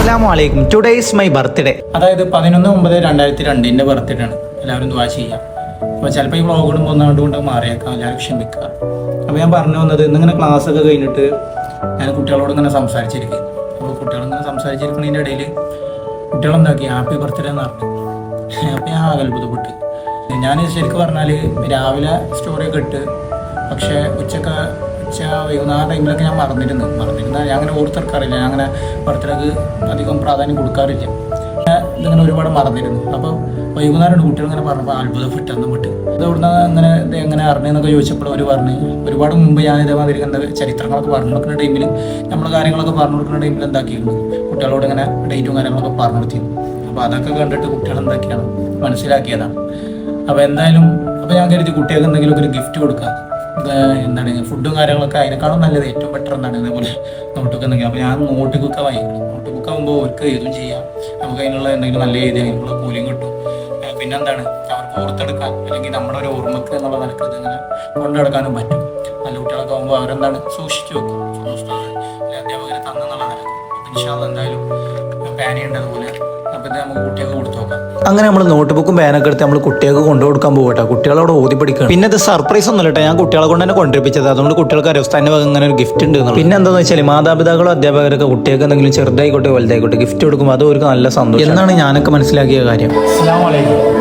അസ്സാം വലൈക്കും today is my birthday അതായത് പതിനൊന്ന് ഒമ്പത് രണ്ടായിരത്തി രണ്ടിന്റെ ബർത്ത്ഡേ ആണ്. എല്ലാവരും ദ്വാ ചെയ്യാം. അപ്പോൾ ചിലപ്പോൾ ഈ വ്ളോഗ് പോകുന്നതുകൊണ്ട് കൊണ്ട് മാറിയേക്കാം. എല്ലാവരും ക്ഷമിക്കുക. അപ്പോൾ ഞാൻ പറഞ്ഞു വന്നത് ഇന്നിങ്ങനെ ഒക്കെ കഴിഞ്ഞിട്ട് ഞാൻ കുട്ടികളോട് ഇങ്ങനെ സംസാരിച്ചിരിക്കും അപ്പോൾ കുട്ടികളിങ്ങനെ സംസാരിച്ചിരിക്കുന്നതിന്റെ ഇടയിൽ കുട്ടികളെന്താക്കി ഹാപ്പി ബർത്ത്ഡേ എന്ന് പറഞ്ഞു. അപ്പോൾ ഞാൻ അത്ഭുതപ്പെട്ട്. ഞാൻ ശരിക്കും പറഞ്ഞാൽ രാവിലെ സ്റ്റോറിയൊക്കെ ഇട്ട് പക്ഷേ ഉച്ചയ്ക്ക് ഉച്ച വൈകുന്നേരം ടൈമിലൊക്കെ ഞാൻ മറന്നിരുന്നു. മറന്നിരുന്ന ഞാൻ അങ്ങനെ ഓർത്തെടുക്കാറില്ല ഞാൻ അങ്ങനെ ബർത്ത്ഡേക്ക് അധികം പ്രാധാന്യം കൊടുക്കാറില്ല. ഇതിങ്ങനെ ഒരുപാട് മറന്നിരുന്നു. അപ്പോൾ വൈകുന്നേരം കുട്ടികൾ ഇങ്ങനെ പറഞ്ഞപ്പോൾ അത്ഭുതപ്പെട്ടു അന്ന് വിട്ട്. ഇത് ഇവിടുന്ന് അങ്ങനെ ഇത് എങ്ങനെ അറിഞ്ഞെന്നൊക്കെ ചോദിച്ചപ്പോൾ അവർ പറഞ്ഞു. ഒരുപാട് മുമ്പ് ഞാൻ ഇതേമാതിരി എന്താ ചരിത്രങ്ങളൊക്കെ പറഞ്ഞു കൊടുക്കുന്ന ടൈമിൽ നമ്മൾ കാര്യങ്ങളൊക്കെ പറഞ്ഞു കൊടുക്കുന്ന ടൈമിൽ എന്താക്കിയിരുന്നു? കുട്ടികളോട് ഇങ്ങനെ ഡേറ്റും കാര്യങ്ങളൊക്കെ പറഞ്ഞു കൊടുത്തിരുന്നു. അപ്പോൾ അതൊക്കെ കണ്ടിട്ട് കുട്ടികൾ എന്തൊക്കെയാണ് മനസ്സിലാക്കിയതാണ്. അപ്പോൾ എന്തായാലും അപ്പോൾ ഞാൻ കരുതി കുട്ടികൾക്ക് എന്തെങ്കിലുമൊക്കെ ഒരു ഗിഫ്റ്റ് കൊടുക്കാം ഇത് എന്താണ് ഫുഡും കാര്യങ്ങളൊക്കെ അതിനേക്കാളും നല്ലത് ഏറ്റവും ബെറ്റർ എന്താണ് ഇതേപോലെ നോട്ട് ബുക്ക് എന്നൊക്കെ അപ്പോൾ ഞാൻ നോട്ട് ബുക്ക് വാങ്ങിക്കണം നോട്ട് ബുക്ക് ആകുമ്പോൾ അവർക്ക് ഏതും ചെയ്യാം. നമുക്ക് അതിനുള്ള എന്തെങ്കിലും നല്ല എഴുതി അതിനുള്ള കൂലിയും കിട്ടും. പിന്നെ പിന്നെന്താണ് അവർക്ക് ഓർത്തെടുക്കാൻ അല്ലെങ്കിൽ നമ്മുടെ ഒരു ഓർമ്മക്ക് എന്നുള്ള നിലയ്ക്ക് ഇതിങ്ങനെ കൊണ്ടുനടക്കാനും പറ്റും. നല്ല കുട്ടികളൊക്കെ ആകുമ്പോൾ അവരെന്താണ് സൂക്ഷിച്ചു വെക്കും. അധ്യാപകരെ തന്നെന്നുള്ള നിലയ്ക്ക്. ഇൻഷാല്ല എന്തായാലും പാനി ഉണ്ടതുപോലെ അങ്ങനെ നമ്മൾ നോട്ട് ബുക്കും പേനൊക്കെ എടുത്ത് നമ്മൾ കുട്ടികൾക്ക് കൊണ്ടു കൊടുക്കാൻ പോകട്ടെ കുട്ടികളോട് ഓതി പഠിക്കണം. പിന്നെ ഇത് സർപ്രൈസ് ഒന്നും ഇല്ലട്ടെ ഞാൻ കുട്ടികളെ കൊണ്ട് തന്നെ കൊണ്ടിരിപ്പിച്ചത് അതുകൊണ്ട് കുട്ടികൾക്ക് അറിയാം വക ഇങ്ങനെ ഒരു ഗിഫ്റ്റ് ഉണ്ട്. പിന്നെ എന്താണെന്ന് വെച്ചാൽ മാതാപിതാക്കളോ അധ്യാപകരൊക്കെ കുട്ടികൾക്ക് എന്തെങ്കിലും ചെറുതായിക്കോട്ടെ വലുതായിക്കോട്ടെ ഗിഫ്റ്റ് കൊടുക്കുമ്പോൾ അത് അവർക്ക് നല്ല സന്തോഷം എന്നാണ് ഞാനൊക്കെ മനസ്സിലാക്കിയ കാര്യം. അസ്സാം വലൈക്കും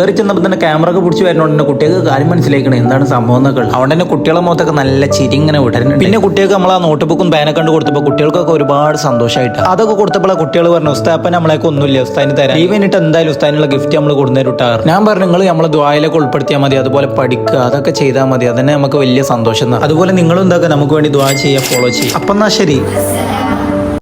കയറി ചെന്നപ്പോൾ തന്നെ ക്യാമറ ഒക്കെ പിടിച്ച് വരുന്നോണ്ട് തന്നെ കുട്ടികൾക്ക് കാര്യം മനസ്സിലാക്കണം എന്താണ് സംഭവം എന്നൊക്കെ. അവിടെ തന്നെ കുട്ടികളെ മുഖത്തൊക്കെ നല്ല ചിരി ഇങ്ങനെ വിടരുന്നുണ്ട്. പിന്നെ കുട്ടികൾക്ക് നമ്മൾ ആ നോട്ട് ബുക്കും പേനൊക്കെ കണ്ട് കൊടുത്തപ്പോൾ കുട്ടികൾക്കൊക്കെ ഒരുപാട് സന്തോഷമായിട്ട് അതൊക്കെ കൊടുത്തപ്പോൾ കുട്ടികൾ പറഞ്ഞു ഉസ്താപ്പൻ നമ്മളെയൊക്കെ ഒന്നുമില്ല ഉസ്താദിന് തരാം. ഈ വേണ്ടിട്ട് എന്തായാലും ഉസ്താദിനുള്ള ഗിഫ്റ്റ് നമ്മൾ കൊടുന്നേരുട്ടാറ് ഞാൻ പറഞ്ഞു നിങ്ങൾ നമ്മളെ ദ്വായിലൊക്കെ ഉൾപ്പെടുത്തിയാൽ മതി അതുപോലെ പഠിക്കുക അതൊക്കെ ചെയ്താൽ മതി അതന്നെ നമുക്ക് വലിയ സന്തോഷം അതുപോലെ നിങ്ങളും എന്താക്കുക നമുക്ക് വേണ്ടി ദ്വാ ചെയ്യുക ഫോളോ ചെയ്യുക അപ്പം എന്നാ ശരി.